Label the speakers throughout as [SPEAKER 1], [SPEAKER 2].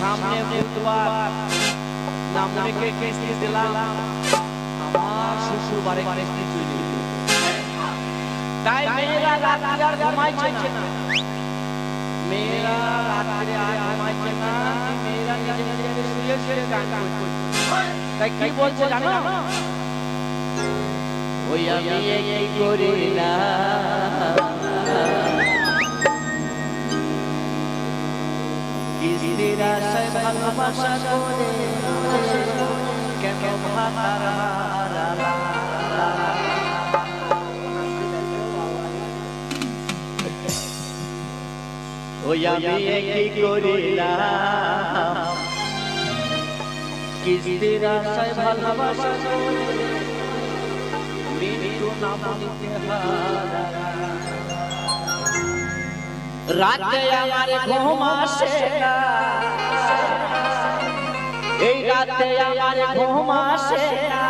[SPEAKER 1] সামনে বুধবার নাম রেখে কিস্তি দিলাম? আমার শ্বশুর কিস্তি চলে তাই মেয়েরা রাত্রে আর ঘুমাইছে না। মেয়েরা রাত্রে আর ঘুমাইছে না। মেয়েরা নিজে নিজে শুয়ে শুয়ে গান তাই কি বলছে জানো? ওই আমি এই করিলাম ভালোবাসা করে কেন ভাতারা ওই আমি কি করিলাম কিস্তির আশায় ভালোবাসা করে মৃত্যু। রাতে আমার ঘুম আসে না। এই রাতে আমার ঘুম আসে না।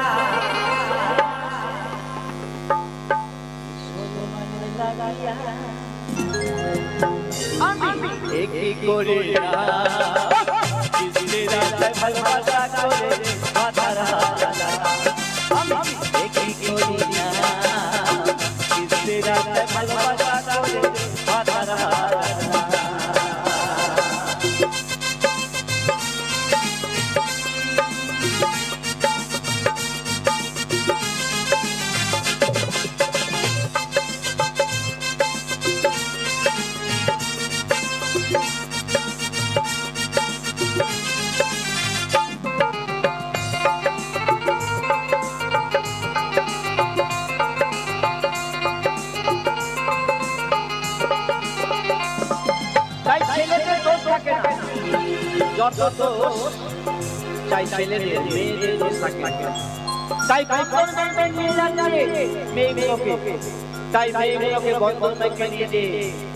[SPEAKER 1] আমি একই করে ভালোবাসা করে আমি একই করি না রাতে ভালোবাসা থাকে না যত দোষ চাই ছেলেদের মেয়েদের দোষ থাকে। তাই নিয়ে যাচ্ছে মেয়েগুলোকে তাই মেয়েগুলোকে বন্ধন ব্যাংকে নিয়ে যে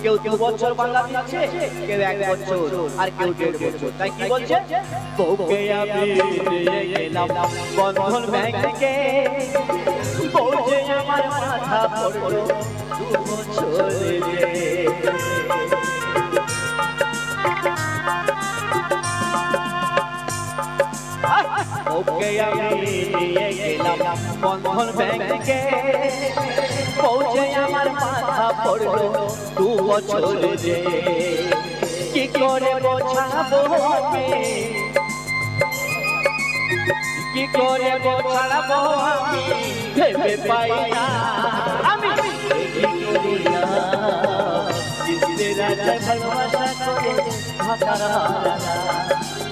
[SPEAKER 1] কেউ দু বছর বাংলা দিচ্ছে, কেউ এক বছর আর কেউ দেড় বছর। তাই কি বলছে? বউকে আমি গেলাম বন্ধন ব্যাংকে। বউ যে আমার মাথা পড়ল দু বছরে। ওকে আমি নিয়ে গেলাম বন্ধন ব্যাংকে। আমার মাথা পড়ল দু বছর যে। কি করে বোঝাবো আমি কি করে বোঝাবো আমি? ভেবে পাই না। আমি ভালোবাসা